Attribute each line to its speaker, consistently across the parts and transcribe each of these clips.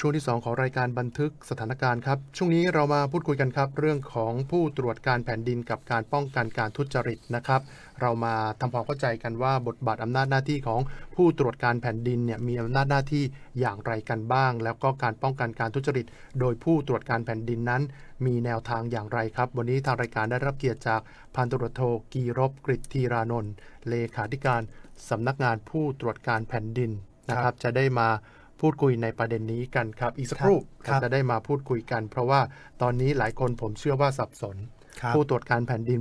Speaker 1: ช่วงที่ 2 ของรายการบันทึกสถานการณ์ครับ ช่วงนี้เรามาพูดคุยกันครับ เรื่องของผู้ตรวจการแผ่นดินกับการป้องกันการทุจริตนะครับ เรามาทำความเข้าใจกันว่าบทบาทอำนาจหน้าที่ของผู้ตรวจการแผ่นดินเนี่ยมีอำนาจหน้าที่อย่างไรกันบ้าง แล้วก็การป้องกันการทุจริต โดยผู้ตรวจการแผ่นดินนั้น มีแนวทางอย่างไรครับ วันนี้ทางรายการได้รับเกียรติจากพันตรวจโทกีรบกริตทีรานนท์เลขาธิการสำนักงานผู้ตรวจการแผ่นดินนะครับ จะได้มา พูดคุยในประเด็นนี้กันครับ อีกสักครู่
Speaker 2: ครับ
Speaker 1: จะได้มาพูดคุยกัน เพราะว่าตอนนี้หลายคนผมเชื่อว่าสับสน
Speaker 2: ครับ
Speaker 1: ผู้ตรวจการแผ่นดิน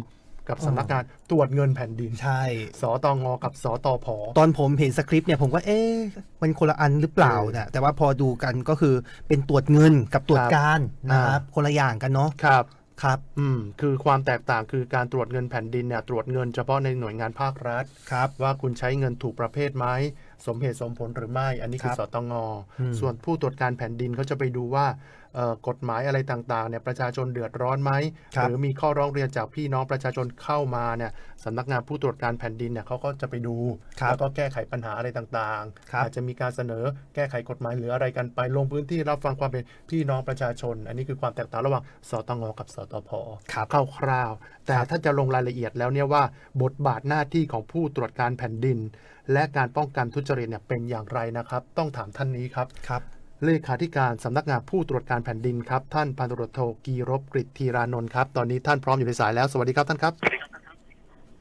Speaker 1: กับ
Speaker 2: อ๋อ
Speaker 1: สำนักงานตรวจเงินแผ่นดิน
Speaker 2: ใช่
Speaker 1: สตงกับสตพ
Speaker 2: ตอนผมเห็นสคริปต์เนี่ยผมก็เอ๊ะมันคนละอันหรือเปล่า
Speaker 1: เออ
Speaker 2: นะแต่ว่าพอดูกันก็คือเป็นตรวจเงินกับตรวจ
Speaker 1: ครับ
Speaker 2: การนะครับ
Speaker 1: อ่า
Speaker 2: คนละอย่างกันเนาะ
Speaker 1: ครับ
Speaker 2: ครับ
Speaker 1: อืม คือความแตกต่างคือการตรวจเงินแผ่นดินเนี่ยตรวจเงินเฉพาะในหน่วยงานภาครัฐ
Speaker 2: ครับ
Speaker 1: ว่าคุณใช้เงินถูกประเภทไหมสมเหตุสมผลหรือไม่ อันนี้คือ
Speaker 2: ครับ
Speaker 1: สตง
Speaker 2: อืม
Speaker 1: ส่วนผู้ตรวจการแผ่นดินเขาจะไปดูว่าเอ่อ กฎหมายอะไรต่างๆเนี่ยประชาชนเดือดร้อนไหม
Speaker 2: ครับ
Speaker 1: หรือมีข้อร้องเรียนจากพี่น้องประชาชนเข้ามาเนี่ยสำนักงานผู้ตรวจการแผ่นดินเนี่ยเขาก็จะไปดู
Speaker 2: ครับ
Speaker 1: แล้วก็แก้ไขปัญหาอะไรต่าง
Speaker 2: ครับ
Speaker 1: อาจจะมีการเสนอแก้ไขกฎหมายหรืออะไรกันไปลงพื้นที่รับฟังความเป็นพี่น้องประชาชน อันนี้คือความแตกต่างระหว่างสตงกับสตพ
Speaker 2: ครับ
Speaker 1: คร่าวๆแต่
Speaker 2: ครับ
Speaker 1: ถ้าจะลงรายละเอียดแล้วเนี่ยว่าบทบาทหน้าที่ของผู้ตรวจการแผ่นดิน และการป้องกันทุจริตเนี่ยเป็นอย่างไรนะครับ ต้องถามท่านนี้ครับ
Speaker 2: ครับ
Speaker 1: เลขาธิการสำนักงานผู้ตรวจการแผ่นดินครับ ท่านพันตำรวจโทกีรบกริตทีรานนท์ครับ ตอนนี้ท่านพร้อมอยู่ในสายแล้ว สวัสดีครับท่านครับ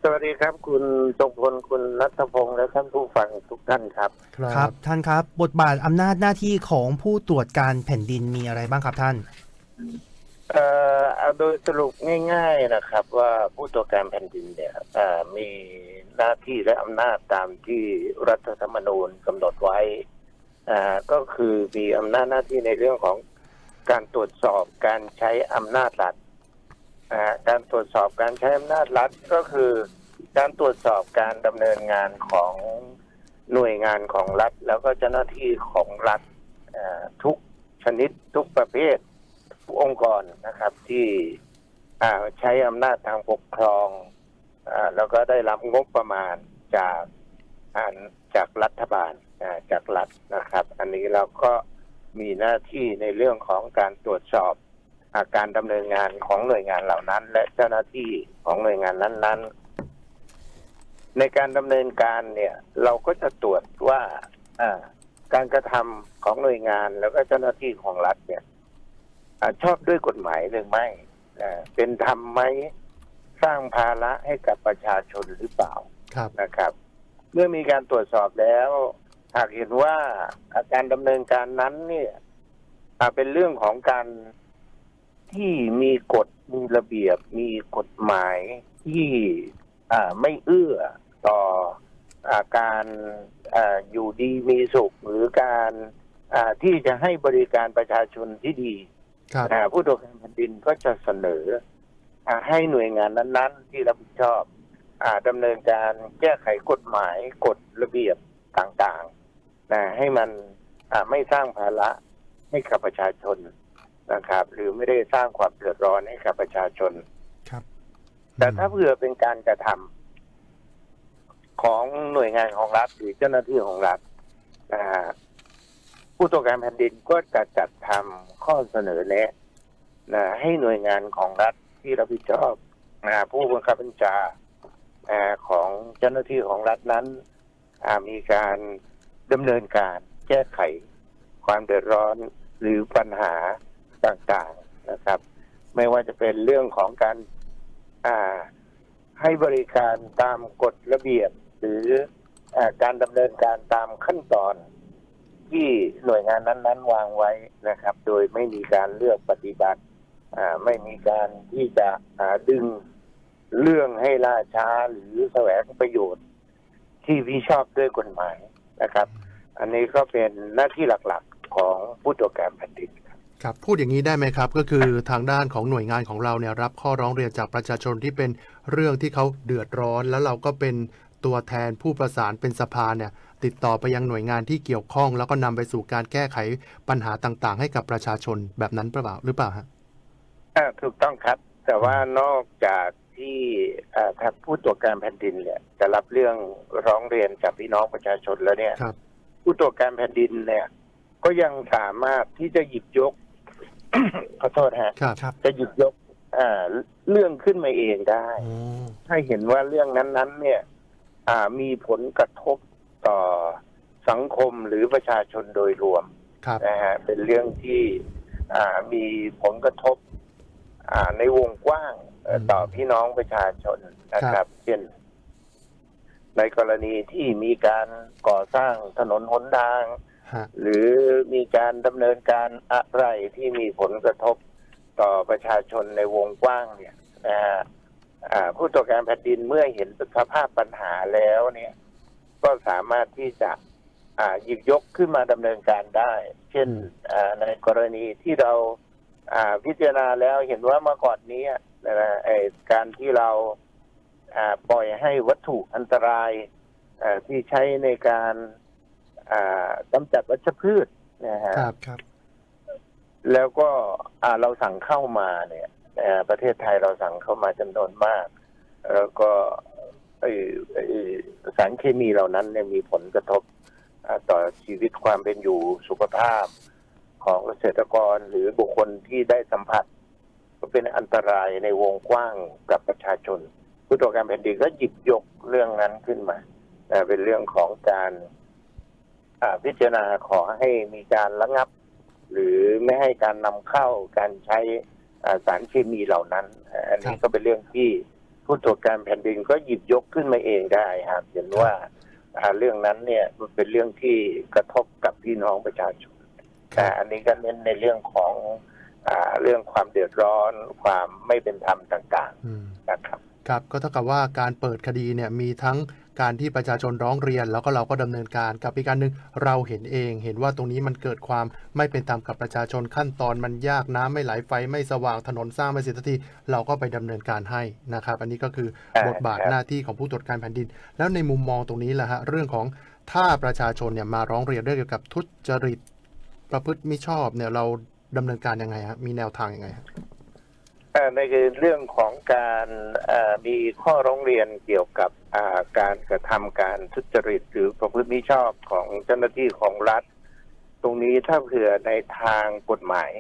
Speaker 3: สวัสดีครับ คุณทรงพลคุณนัทพงศ์และท่านผู้ฟังทุกท่านครับ
Speaker 2: ครับ ท่านครับ บทบาทอำนาจหน้าที่ของผู้ตรวจการแผ่นดินมีอะไรบ้างครับท่าน
Speaker 3: เอ่อเอาโดยสรุปง่าย ๆนะครับ ว่าผู้ตรวจการแผ่นดินเนี่ยเอ่อมีหน้าที่และอำนาจตามที่รัฐธรรมนูญกำหนดไว้อ่า ก็คือมีอำนาจหน้าที่ในเรื่องของการตรวจสอบการใช้อำนาจรัฐการตรวจสอบการใช้อำนาจรัฐก็คือการตรวจสอบการดำเนินงานของหน่วยงานของรัฐ แล้วก็เจ้าหน้าที่ของรัฐทุกชนิดทุกประเภทองค์กรนะครับที่ใช้อำนาจทางปกครองอแล้วก็ได้รับงบประมาณจากอ่าจากรัฐบาล จากรัฐนะครับ อันนี้เราก็มีหน้าที่ในเรื่องของการตรวจสอบอาการดำเนินงานของหน่วยงานเหล่านั้น และเจ้าหน้าที่ของหน่วยงานนั้น ๆ ในการดำเนินการเนี่ย เราก็จะตรวจว่าอ่าการกระทำของหน่วยงานแล้วก็เจ้าหน้าที่ของรัฐเนี่ยอ่าชอบด้วยกฎหมายหรือไม่อ่าเป็นธรรมไหมสร้างภาระให้กับประชาชนหรือเปล่า
Speaker 1: ครับ
Speaker 3: นะครับ เมื่อมีการตรวจสอบแล้ว หากเห็นว่าอาการดำเนินการนั้นเนี่ยอ่าเป็นเรื่องของการที่มีกฎมีระเบียบ มีกฎหมายที่อ่าไม่เอื้อต่ออาการอาอยู่ดีมีสุขหรือการอ่าที่จะให้บริการประชาชนที่ดี
Speaker 1: ครับ
Speaker 3: อ่าผู้ตรวจการแผ่นดินก็จะเสนออาให้หน่วยงานนั้น ๆ ที่รับผิดชอบอาดำเนินการแก้ไขกฎหมายกฎระเบียบต่างๆ นะให้มันอ่าไม่สร้างภาระให้กับประชาชนนะครับ หรือไม่ได้สร้างความเดือดร้อนให้กับประชาชน
Speaker 2: ครับ
Speaker 3: แต่ถ้าเผื่อเป็นการกระทำของหน่วยงานของรัฐหรือเจ้าหน้าที่ของรัฐนะฮะผู้ตรวจการแผ่นดินก็จะจัดทำข้อเสนอแนะนะให้หน่วยงานของรัฐที่รับผิดชอบนะผู้บังคับบัญชาอ่าของเจ้าหน้าที่ของรัฐนั้นอ่ามีการ ดำเนินการแก้ไขความเดือดร้อนหรือปัญหาต่างๆนะครับ ไม่ว่าจะเป็นเรื่องของการอ่าให้บริการตามกฎระเบียบ หรืออการดำเนินการตามขั้นตอน ที่หน่วยงานนั้น ๆ วางไว้นะครับ โดยไม่มีการเลือกปฏิบัติอ่าไม่มีการที่จะหาดึงเรื่องให้ล่าช้าหรือแสวงประโยชน์ ที่พิชอบด้วยกฎหมาย นะครับ อันนี้ก็เป็นหน้าที่หลักๆของผู้ตรวจการแผ่นดิน
Speaker 1: ครับพูดอย่างนี้ได้ไหมครับ ก็คือทางด้านของหน่วยงานของเราเนี่ยรับข้อร้องเรียนจากประชาชนที่เป็นเรื่องที่เขาเดือดร้อน แล้วเราก็เป็นตัวแทนผู้ประสานเป็นสภาเนี่ยติดต่อไปยังหน่วยงานที่เกี่ยวข้อง แล้วก็นำไปสู่การแก้ไขปัญหาต่างๆ ให้กับประชาชนแบบนั้นหรือเปล่าหรือเปล่าฮะ
Speaker 3: อ่าถูกต้องครับ แต่ว่านอกจาก ที่อ่าทางผู้ตรวจการแผ่นดินเนี่ยจะรับเรื่องร้องเรียนจากพี่น้องประชาชนแล้วเนี่ย
Speaker 1: ครับ
Speaker 3: ผู้ตรวจการแผ่นดินเนี่ย ก็ยังสามารถที่จะหยิบยกขอโทษฮะ
Speaker 1: ครับ
Speaker 2: ครับ
Speaker 3: จะหยิบยกอ่าเรื่องขึ้นมาเองได้
Speaker 1: โอ้
Speaker 3: ให้เห็นว่าเรื่องนั้น ๆ เนี่ยอ่ามีผลกระทบต่อสังคมหรือประชาชนโดยรวม
Speaker 1: ครับ
Speaker 3: นะฮะเป็นเรื่องที่อ่ามีผลกระทบอ่าในวงกว้างเอ่อ
Speaker 1: อืม
Speaker 3: ต่อพี่น้องประชาชนนะค
Speaker 1: ครั
Speaker 3: รับ
Speaker 1: บ
Speaker 3: เช่น ในกรณีที่มีการก่อสร้างถนนหนทาง
Speaker 1: ฮะ
Speaker 3: หรือมีการดำเนินการอะไรที่มีผลกระทบต่อประชาชนในวงกว้างเนี่ยนะฮะอ่าผู้ตรวจการแผ่นดินเมื่อเห็นสภาพปัญหาแล้วเนี่ย ก็สามารถที่จะอ่าหยิบยกขึ้นมาดำเนินการได้ เช่นอ่าในกรณีที่เราอ่าพิจารณาแล้วเห็นว่าเมื่อก่อนนี้นะฮะไอ้ การที่เราอ่าปล่อยให้วัตถุอันตรายอ่าที่ใช้ในการอ่ากำจัดวัชพืชนะฮะ
Speaker 1: ครับ
Speaker 2: ครับ
Speaker 3: แล้วก็อ่าเราสั่งเข้ามาเนี่ยเอ่อประเทศไทยเราสั่งเข้ามาจำนวนมาก แล้วก็ไอ้ไอ้สารเคมีเหล่านั้นเนี่ยมีผลกระทบอ่าต่อชีวิตความเป็นอยู่สุขภาพของเกษตรกรหรือบุคคลที่ได้สัมผัส ก็เป็นอันตรายในวงกว้างกับประชาชน ผู้ตรวจการแผ่นดินก็หยิบยกเรื่องนั้นขึ้นมาเอ่อเป็นเรื่องของการอ่าพิจารณาขอให้มีการระงับ หรือไม่ให้การนำเข้าการใช้อ่าสารเคมีเหล่านั้นอ่าอันนี้
Speaker 1: ครับ
Speaker 3: ก็เป็นเรื่องที่ผู้ตรวจการแผ่นดินก็หยิบยกขึ้นมาเองได้ครับเห็นว่าอ่าเรื่องนั้นเนี่ยมันเป็นเรื่องที่กระทบกับพี่น้องประชาชน
Speaker 1: ครั
Speaker 3: แต่
Speaker 1: บ
Speaker 3: อันนี้ก็เน้นในเรื่องของอ่า เรื่องความเดือดร้อน ความไม่เป็นธรรมต่าง
Speaker 1: อืม
Speaker 3: ๆนะครับ
Speaker 1: ครับก็เท่ากับว่าการเปิดคดีเนี่ยมีทั้งการที่ประชาชนร้องเรียน แล้วก็เราก็ดำเนินการกับอีกการหนึ่งเราเห็นเอง เห็นว่าตรงนี้มันเกิดความไม่เป็นธรรมกับประชาชนขั้นตอนมันยากน้ำไม่ไหลไฟไม่สว่างถนนสร้างไม่เสร็จสักทีเราก็ไปดำเนินการให้นะครับ อันนี้ก็คือ
Speaker 3: อ่า
Speaker 1: บทบาท
Speaker 3: ครับ
Speaker 1: หน้าที่ของผู้ตรวจการแผ่นดิน แล้วในมุมมองตรงนี้แหละฮะเรื่องของถ้าประชาชนเนี่ยมาร้องเรียนเรื่องเกี่ยวกับทุจริตประพฤติมิชอบเนี่ยเรา ดำเนินการยังไงฮะมีแนวทางยังไงฮะ
Speaker 3: เอ่อในเรื่องของการมีข้อร้องเรียนเกี่ยวกับการกระทำการทุจริตหรือประพฤติมิชอบของเจ้าหน้าที่ของรัฐ ตรงนี้ถ้าเผื่อในทางกฎหมาย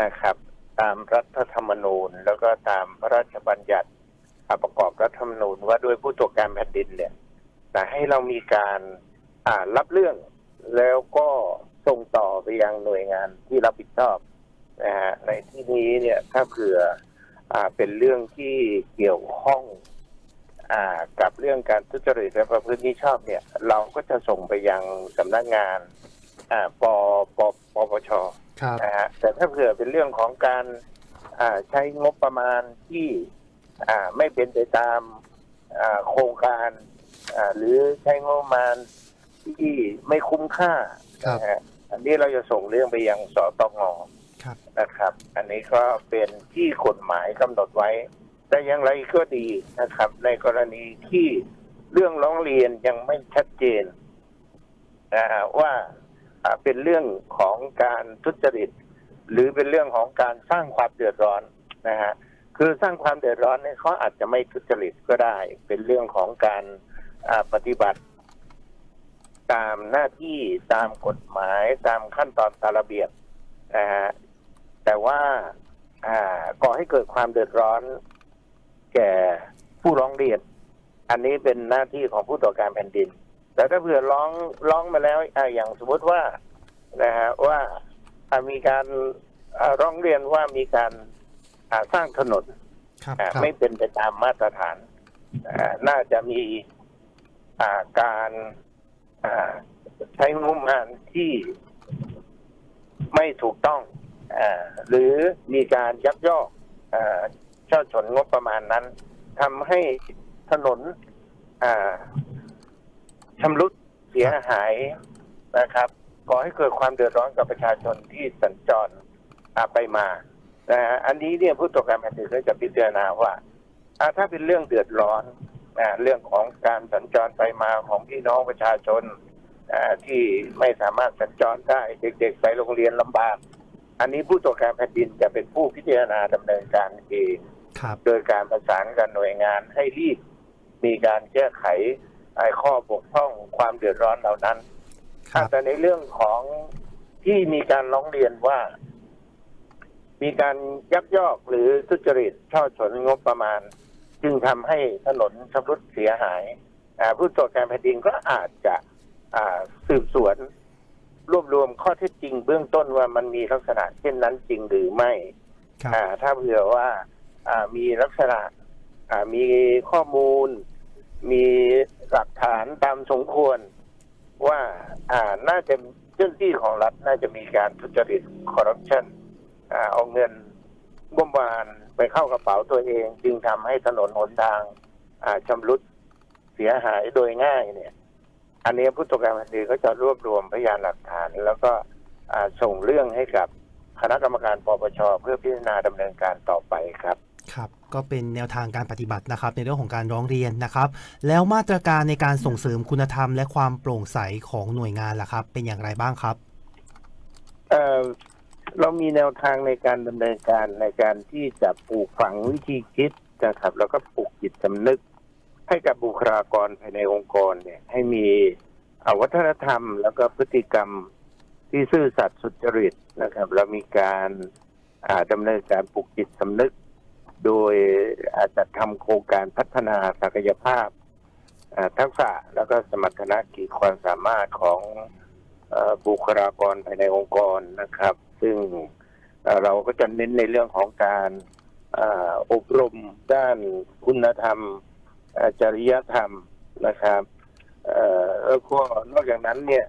Speaker 3: นะครับ ตามรัฐธรรมนูญ แล้วก็ตามพระราชบัญญัติประกอบรัฐธรรมนูญว่าด้วยผู้ตรวจการแผ่นดินเนี่ยแต่ให้เรามีการรับเรื่องแล้วก็ ส่งต่อไปยังหน่วยงานที่รับผิดชอบนะฮะในที่นี้เนี่ยถ้าเผื่ออ่าเป็นเรื่องที่เกี่ยวข้องอ่ากับเรื่องการทุจริตและประพฤติมิชอบเนี่ย เราก็จะส่งไปยังสำนักงานอ่าปปปปช
Speaker 1: ครับ
Speaker 3: นะฮะแต่ถ้าเผื่อเป็นเรื่องของการอ่าใช้งบประมาณที่อ่าไม่เป็นไปตามอ่าโครงการอ่าหรือใช้งบประมาณที่ไม่คุ้มค่า
Speaker 1: ครับ
Speaker 3: นะฮะ อันนี้เราจะส่งเรื่องไปยังสตง
Speaker 2: ครับ
Speaker 3: นะครับ อันนี้ก็เป็นที่กฎหมายกำหนดไว้ แต่อย่างไรก็ดีนะครับ ในกรณีที่เรื่องร้องเรียนยังไม่ชัดเจนนะฮะว่าอ่าเป็นเรื่องของการทุจริต หรือเป็นเรื่องของการสร้างความเดือดร้อนนะฮะคือสร้างความเดือดร้อนเนี่ยเขาอาจจะไม่ทุจริตก็ได้ เป็นเรื่องของการอ่าปฏิบัติ ตามหน้าที่ตามกฎหมายตามขั้นตอนตามระเบียบนะฮะแต่ว่าอ่าก่อให้เกิดความเดือดร้อน แก่ผู้ร้องเรียน อันนี้เป็นหน้าที่ของผู้ตรวจการแผ่นดิน แต่ถ้าเผื่อร้องร้องมาแล้วอ่าอย่างสมมติว่านะฮะว่าอ่ามีการอ่าร้องเรียนว่ามีการอ่าสร้างถนน
Speaker 2: ครับ
Speaker 3: อ่า
Speaker 1: ครับ
Speaker 3: ไม่เป็นไปตามมาตรฐานอ่าน่าจะมีอ่าการ อ่าใช้งบประมาณที่ไม่ถูกต้องอหรือมีการยักยอกอาช่อฉนงบประมาณนั้นทำให้ถนนชำรุดเสียหายนะครับก่อให้เกิดความเดือดร้อนกับประชาชนที่สัญจรไปมานะอันนี้เนี่ยผู้ตรวจการแผ่นดินก็จะพิจารณาว่าถ้าเป็นเรื่องเดือดร้อน เรื่องของการสัญจรไปมาของพี่น้องประชาชนอ่าที่ไม่สามารถสัญจรได้เด็กๆไปโรงเรียนลำบาก อันนี้ผู้ตรวจการแผ่นดินจะเป็นผู้พิจารณาดำเนินการเอง
Speaker 2: ครับ
Speaker 3: โดยการประสานกับหน่วยงานให้รีบมีการแก้ไขไอ้ข้อบกพร่องความเดือดร้อนเหล่านั้น
Speaker 2: ครับ
Speaker 3: แต่ในเรื่องของที่มีการร้องเรียนว่า มีการยักยอกหรือทุจริตช่อฉนงบประมาณ จึงทำให้ถนนชำรุดเสียหายอ่าผู้ตรวจการแผ่นดินก็อาจจะอ่าสืบสวน รวบรวมข้อเท็จจริงเบื้องต้นว่ามันมีลักษณะเช่นนั้นจริงหรือไม่
Speaker 2: ครับ
Speaker 3: อ่าถ้าเผื่อว่าอ่ามีลักษณะอ่ามีข้อมูล มีหลักฐานตามสมควรว่าอ่าน่าจะเจ้าหน้าที่ของรัฐน่าจะมีการทุจริตคอร์รัปชันอ่าเอาเงินงบประมาณ ไปเข้ากระเป๋าตัวเอง จึงทำให้ถนนหนทางอ่าชำรุดเสียหายโดยง่ายเนี่ย อันนี้ผู้ตรวจการแผ่นดินก็จะรวบรวมพยานหลักฐาน แล้วก็อ่าส่งเรื่องให้กับคณะกรรมการปปชเพื่อพิจารณาดำเนินการต่อไปครับ
Speaker 2: ครับ ก็เป็นแนวทางการปฏิบัตินะครับ ในเรื่องของการร้องเรียนนะครับ แล้วมาตรการในการส่งเสริมคุณธรรมและความโปร่งใสของหน่วยงานล่ะครับ เป็นอย่างไรบ้างครับ
Speaker 3: เรามีแนวทางในการดำเนินการในการที่จะปลูกฝังวิธีคิดนะครับแล้วก็ปลูกจิตสำนึก ให้กับบุคลากรภายในองค์กรเนี่ย ให้มีอวัฒนธรรม แล้วก็พฤติกรรมที่ซื่อสัตย์สุจริตนะครับ เรามีการาดำเนินการปลูกจิตสำนึก โดยอาจจะทำโครงการพัฒนาศักยภาพทักษะแล้วก็สมรรถนะขีดความสามารถของอบุคลากรภายในองค์กรนะครับ ซึ่งเอ่อเราก็จะเน้นในเรื่องของการเอ่ออบรมด้านคุณธรรมเอ่อจริยธรรมนะครับเอ่อแล้วก็นอกจากนั้นเนี่ย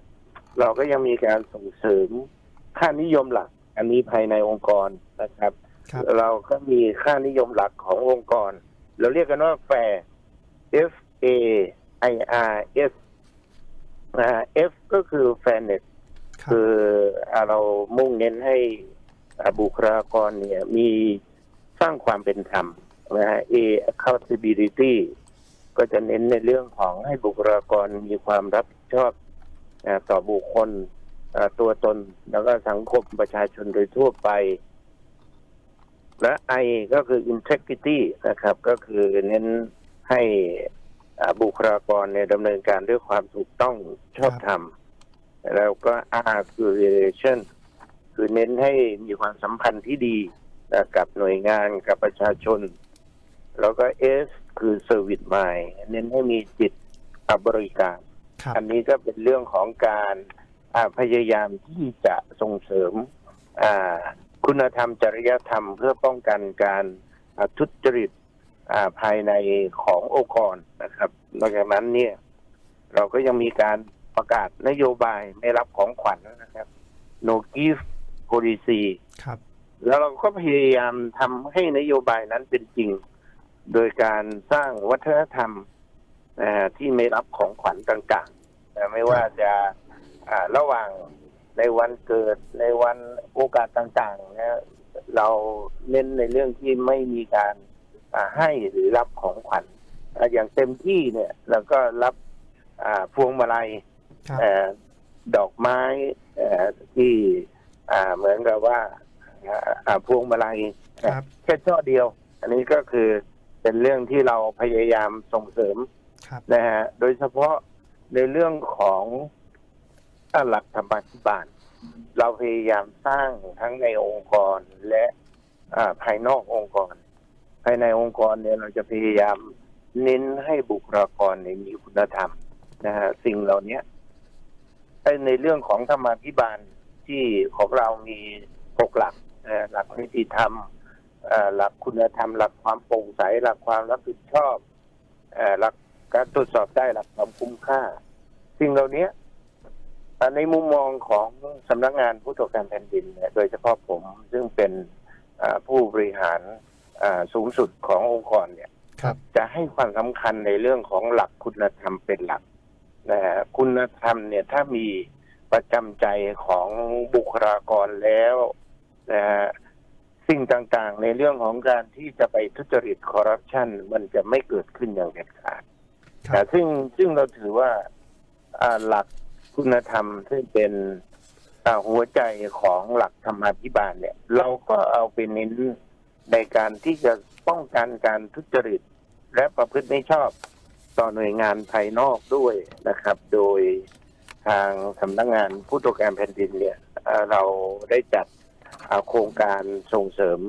Speaker 3: เราก็ยังมีการส่งเสริมค่านิยมหลัก อันนี้ภายในองค์กรนะครับ
Speaker 2: ครับ
Speaker 3: เราก็มีค่านิยมหลักขององค์กร เราเรียกกันว่าแฟร์ F A I R S นะฮะ F ก็คือ fairness
Speaker 2: คื
Speaker 3: ออาเรามุ่งเน้นให้บุคลากรเนี่ย มีสร้างความเป็นธรรมนะฮะ A accountability ก็จะเน้นในเรื่องของให้บุคลากรมีความรับผิดชอบต่อบุคคลตัวตนแล้วก็สังคมประชาชนโดยทั่วไป และ I ก็คือ integrity นะครับ ก็คือเน้นให้บุคลากรเนี่ยดำเนินการด้วยความถูกต้องชอบธรรม แล้วก็ R คือ relation คือเน้นให้มีความสัมพันธ์ที่ดีนะกับหน่วยงานกับประชาชน แล้วก็ S คือ service mind เน้นให้มีจิตบริการ
Speaker 2: ครับ
Speaker 3: อันนี้ก็เป็นเรื่องของการอ่าพยายามที่จะส่งเสริมอ่าคุณธรรมจริยธรรม เพื่อป้องกันการอ่าทุจริตอ่าภายในขององค์กรนะครับนอกจากนั้นเนี่ย เราก็ยังมีการ ประกาศนโยบายไม่รับของขวัญนะครับ no gift policy
Speaker 2: ครับ
Speaker 3: แล้วเราก็พยายามทำให้นโยบายนั้นเป็นจริง โดยการสร้างวัฒนธรรมอ่าที่ไม่รับของขวัญต่างๆนะไม่ว่าจะอ่าระหว่างในวันเกิดในวันโอกาสต่างๆนะเราเน้นในเรื่องที่ไม่มีการอ่าให้หรือรับของขวัญอ่าอย่างเต็มที่เนี่ยเราก็รับอ่าพวงมาลัย
Speaker 2: ครับ
Speaker 3: เอ่อ ดอกไม้เอ่อที่อ่าเหมือนกับว่าอ่าอ่าพวงมาลัย
Speaker 2: ครับ
Speaker 3: แค่ช่อเดียว อันนี้ก็คือเป็นเรื่องที่เราพยายามส่งเสริม
Speaker 2: ครับ
Speaker 3: นะฮะโดยเฉพาะในเรื่องของอ่าหลักธรรมาธิบาล เราพยายามสร้างทั้งในองค์กรและอ่าภายนอกองค์กร ภายในองค์กรเนี่ยเราจะพยายามเน้นให้บุคลากรเนี่ยมีคุณธรรมนะฮะสิ่งเหล่านี้ ในเรื่องของธรรมาภิบาลที่ของเรามีหกหลักนะหลักนิติธรรมเอ่อหลักคุณธรรม หลักความโปร่งใส หลักความรับผิดชอบเอ่อหลักการตรวจสอบได้หลักความคุ้มค่า สิ่งเหล่านี้เอ่อในมุมมองของสำนักงานผู้ตรวจการแผ่นดินเนี่ยโดยเฉพาะผมซึ่งเป็นเอ่อผู้บริหารเอ่อสูงสุดขององค์กรเนี่ย
Speaker 2: ครับ
Speaker 3: จะให้ความสำคัญในเรื่องของหลักคุณธรรมเป็นหลัก นะฮะคุณธรรมเนี่ยถ้ามีประจำใจของบุคลากรแล้วนะฮะสิ่งต่างๆ ในเรื่องของการที่จะไปทุจริตคอร์รัปชันมันจะไม่เกิดขึ้นอย่างเด็ดขาด
Speaker 2: ครับ
Speaker 3: แต่ซึ่งซึ่งเราถือว่าอ่าหลักคุณธรรมซึ่งเป็นอ่าหัวใจของหลักธรรมาภิบาลเนี่ย เราก็เอาไปเน้นในการที่จะป้องกันการทุจริตและประพฤติไม่ชอบ ต่อหน่วยงานภายนอกด้วยนะครับ โดยทางสำนักงานผู้ตรวจการแผ่นดินเนี่ยเอ่อเราได้จัดเอ่อโครงการส่งเสริม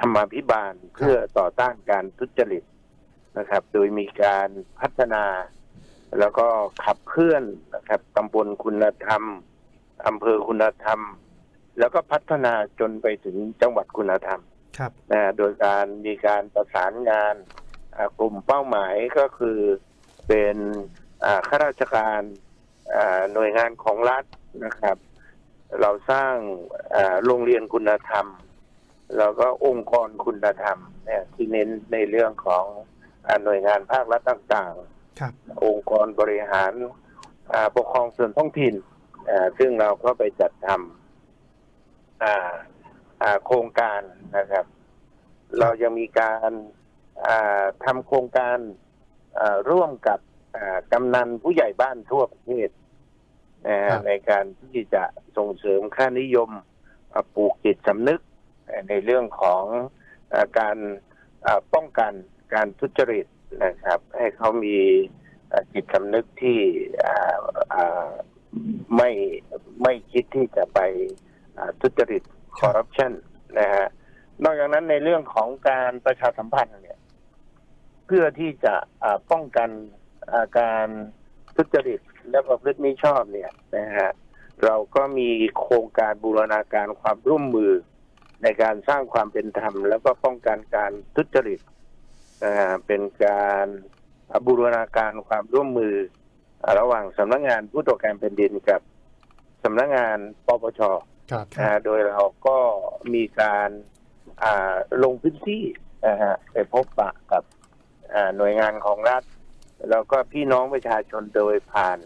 Speaker 3: ธรรมาภิบาลเพื่อต่อต้านการทุจริตนะครับ โดยมีการพัฒนาแล้วก็ขับเคลื่อนนะครับตำบลคุณธรรมอำเภอคุณธรรม แล้วก็พัฒนาจนไปถึงจังหวัดคุณธรรม
Speaker 2: ครับ
Speaker 3: นะโดยการมีการประสานงานอ่า กลุ่มเป้าหมายก็คือเป็นอ่าข้าราชการอ่าหน่วยงานของรัฐนะครับ เราสร้างอ่าโรงเรียนคุณธรรม แล้วก็องค์กรคุณธรรมเนี่ยที่เน้นในเรื่องของอ่าหน่วยงานภาครัฐต่างๆ
Speaker 2: ครับ
Speaker 3: องค์กรบริหารอ่าปกครองส่วนท้องถิ่นอ่าซึ่งเราก็ไปจัดทำอ่าอ่าโครงการนะครับ เรายังมีการอ่า ทำโครงการอ่าร่วมกับอ่ากำนันผู้ใหญ่บ้านทั่วประเทศนะฮะ
Speaker 1: ครับ
Speaker 3: ในการที่จะส่งเสริมค่านิยมอ่าปลูกจิตสำนึกในเรื่องของอาการอ่าป้องกันการทุจริตนะครับ ให้เขามีเอ่อจิตสำนึกที่อ่าอ่าไม่ไม่คิดที่จะไปอ่าทุจริตคอร์รัปชันนะฮะนอกจากนั้นในเรื่องของการประชาสัมพันธ์ เนี่ยเพื่อที่จะอ่าป้องกันอาการทุจริตและประพฤติมิชอบเนี่ยนะฮะเราก็มีโครงการบูรณาการความร่วมมือในการสร้างความเป็นธรรม แล้วก็ป้องกันการทุจริตนะฮะเป็นการบูรณาการความร่วมมืออ่าระหว่างสำนักงานผู้ตรวจการแผ่นดินกับสำนักงานปปช
Speaker 1: ครับ
Speaker 3: นะฮะโดยเราก็มีการอ่าลงพื้นที่นะฮะไปพบปะกับอ่า หน่วยงานของรัฐ แล้วก็พี่น้องประชาชนโดยผ่าน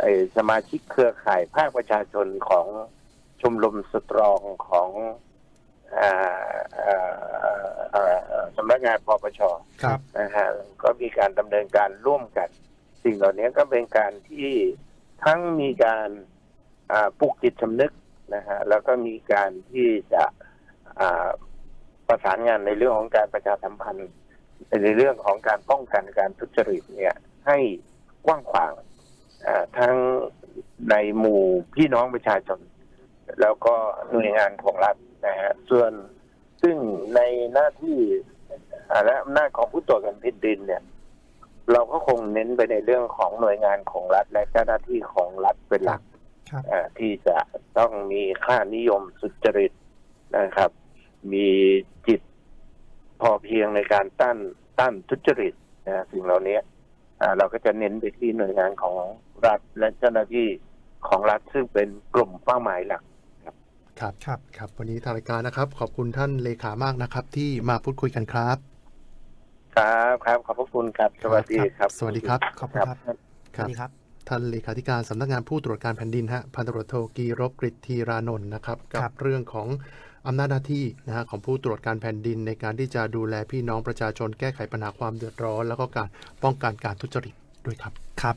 Speaker 3: ไอ้สมาชิกเครือข่ายภาคประชาชนของชมรมสตรองของอ่าอ่าอ่าอ่าสำนักงานปปช
Speaker 1: ครับ
Speaker 3: นะฮะก็มีการดำเนินการร่วมกัน สิ่งเหล่านี้ก็เป็นการที่ทั้งมีการอ่าปลุกจิตสำนึกนะฮะแล้วก็มีการที่จะอ่าประสานงานในเรื่องของการประชาสัมพันธ์ ในเรื่องของการป้องกันการทุจริตเนี่ยให้กว้างขวางอ่าทั้งในหมู่พี่น้องประชาชน แล้วก็หน่วยงานของรัฐนะฮะส่วนซึ่งในหน้าที่อ่าและอำนาจของผู้ตรวจการแผ่นดินเนี่ย เราก็คงเน้นไปในเรื่องของหน่วยงานของรัฐ และเจ้าหน้าที่ของรัฐเป็นหลัก
Speaker 2: ครับ
Speaker 3: อ่าที่จะต้องมีค่านิยมสุจริตนะครับ มีจิต พอเพียงในการต้านต้านทุจริตนะสิ่งเหล่านี้อ่าเราก็จะเน้นไปที่หน่วยงานของรัฐและเจ้าหน้าที่ของรัฐซึ่งเป็นกลุ่มเป้าหมายหลัก
Speaker 1: ครับ
Speaker 2: ครับ
Speaker 1: ครับ วันนี้ทางรายการนะครับ ขอบคุณท่านเลขามากนะครับ ที่มาพูดคุยกันครับ
Speaker 3: ครับครับขอบพระคุณครับสวัสดีครับ
Speaker 1: สวัสดีครับ
Speaker 2: ขอบคุณครับสวัสดีครับ
Speaker 1: ท่านเลขาธิการสำนักงานผู้ตรวจการแผ่นดินฮะพันตำรวจโทกีรบกริตทีรานนท์นะครับ กั
Speaker 2: ครับบ
Speaker 1: เรื่องของ อำนาจหน้าที่นะฮะของผู้ตรวจการแผ่นดินในการที่จะดูแลพี่น้องประชาชนแก้ไขปัญหาความเดือดร้อน แล้วก็การป้องกันการทุจริตด้วยครับ
Speaker 2: ครับ